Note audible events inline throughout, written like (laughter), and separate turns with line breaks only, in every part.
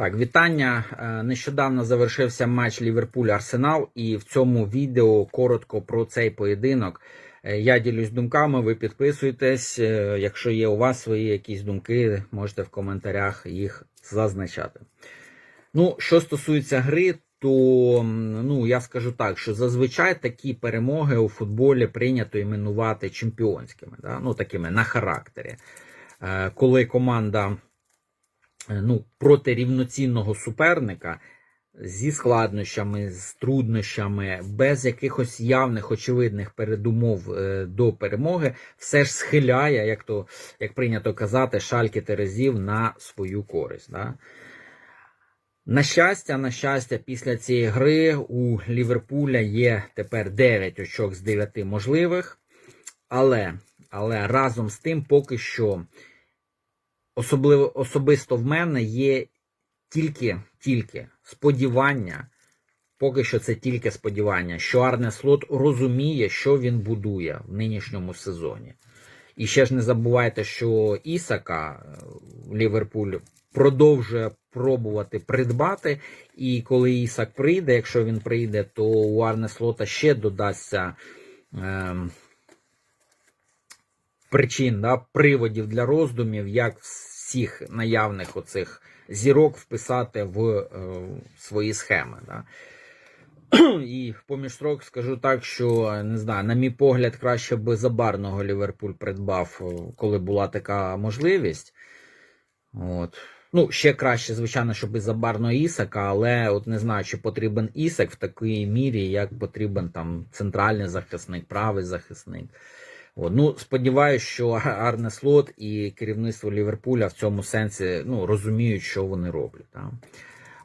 Так, вітання. Е, Нещодавно завершився матч Ліверпуль-Арсенал, і в цьому відео коротко про цей поєдинок. Е, Я ділюсь думками, ви підписуйтесь. Е, Якщо є у вас свої якісь думки, можете в коментарях їх зазначати. Ну, що стосується гри, то ну, я скажу так, що зазвичай такі перемоги у футболі прийнято іменувати чемпіонськими, да? ну, такими на характері. Коли команда ну, проти рівноцінного суперника зі складнощами, з труднощами, без якихось явних очевидних передумов е, до перемоги, все ж схиляє, як то як прийнято казати, шальки терезів на свою користь. Да? На щастя, на щастя, після цієї гри у Ліверпуля є тепер 9 очок з 9 можливих. Але, але разом з тим, поки що особливо особисто в мене є тільки, тільки сподівання, поки що це тільки сподівання, що Арне Слот розуміє, що він будує в нинішньому сезоні. І ще ж не забувайте, що Ісака е, Ліверпуль продовжує пробувати придбати. І коли Ісак прийде, якщо він прийде, то у Арне Слота ще додасться. ем, причин, да, приводів для роздумів, як всіх наявних оцих зірок вписати в е, свої схеми. Да. І поміж строк скажу так, що не знаю, на мій погляд, краще би забарного Ліверпуль придбав, е, коли була така можливість. От. Ну, ще краще, звичайно, щоб і забарного Ісака, але от не знаю, чи потрібен Ісак в такій мірі, як потрібен там центральний захисник, правий захисник. Ну, сподіваюся, що (laughs) Арне Слот і керівництво Ліверпуля в цьому сенсі ну, розуміють, що вони роблять. Так?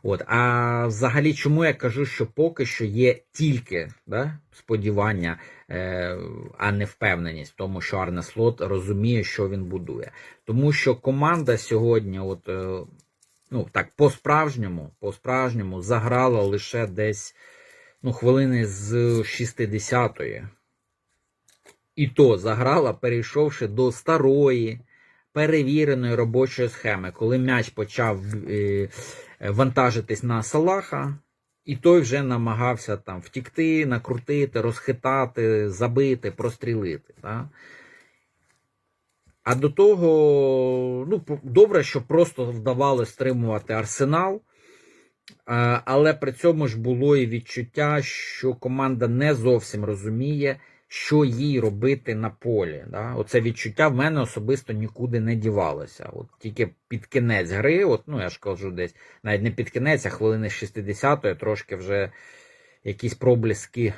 От. А взагалі, чому я кажу, що поки що є тільки да, сподівання, е, а не впевненість в тому, що Арне Слот розуміє, що він будує. Тому що команда сьогодні, от, е, ну, так, по-справжньому, по-справжньому заграла лише десь ну, хвилини з 60-ї. І то заграла, перейшовши до старої, перевіреної робочої схеми, коли м'яч почав е, вантажитись на Салаха, і той вже намагався там втікти, накрутити, розхитати, забити, прострілити. Да? А до того, ну, добре, що просто вдавалося стримувати арсенал. Але при цьому ж було і відчуття, що команда не зовсім розуміє, що їй робити на полі. Да? Оце відчуття в мене особисто нікуди не дівалося. От тільки під кінець гри, от, ну я ж кажу, десь навіть не під кінець, а хвилини 60-ї, трошки вже якісь проблиски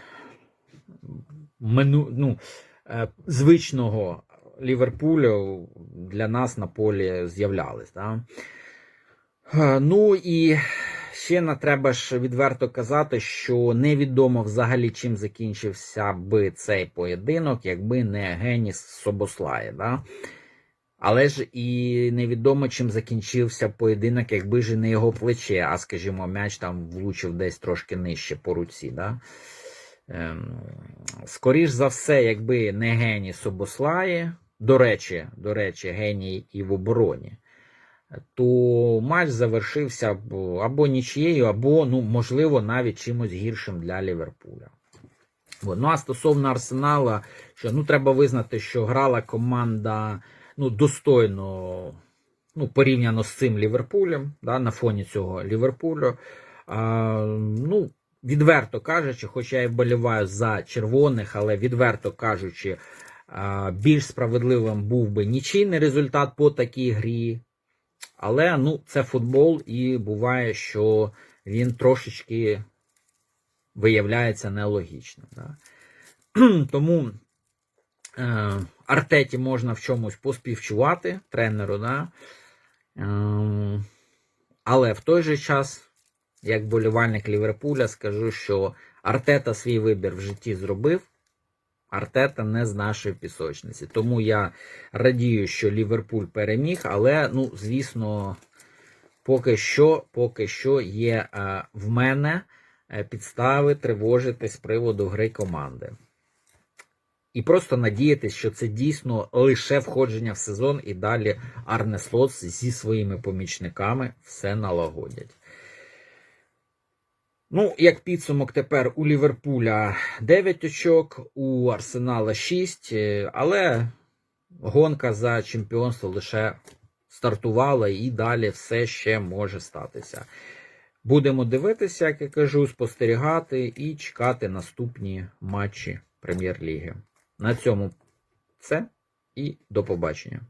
мину, ну, е, звичного Ліверпулю для нас на полі з'являлись. Да? Е, Ну і ще треба ж відверто казати, що невідомо взагалі чим закінчився би цей поєдинок, якби не Геніс Собослає. Да? Але ж і невідомо, чим закінчився поєдинок, якби ж не його плече, а скажімо, м'яч там влучив десь трошки нижче по руці. Да? Ем, скоріш за все, якби не геній Собослає, до речі, до речі, геній і в обороні, то матч завершився або нічією, або, ну, можливо, навіть чимось гіршим для Ліверпуля. Ну, а стосовно Арсенала, що ну, треба визнати, що грала команда ну, достойно ну, порівняно з цим Ліверпулем, да, на фоні цього Ліверпулю. А, ну, відверто кажучи, хоча я і вболіваю за червоних, але відверто кажучи, більш справедливим був би нічийний результат по такій грі. Але ну, це футбол, і буває, що він трошечки виявляється нелогічним. Да? (clears throat) Тому е, Артеті можна в чомусь поспівчувати тренеру, да? е, але в той же час, як болівальник Ліверпуля, скажу, що Артета свій вибір в житті зробив. Артета не з нашої пісочниці. Тому я радію, що Ліверпуль переміг, але, ну, звісно, поки що, поки що є е, в мене е, підстави тривожити з приводу гри команди. І просто надіятися, що це дійсно лише входження в сезон, і далі Арне Слот зі своїми помічниками все налагодять. Ну, як підсумок, тепер у Ліверпуля 9 очок, у Арсенала 6, е, але гонка за чемпіонство лише стартувала і далі все ще може статися. Будемо дивитися, як я кажу, спостерігати і чекати наступні матчі Прем'єр-ліги. На цьому все і до побачення.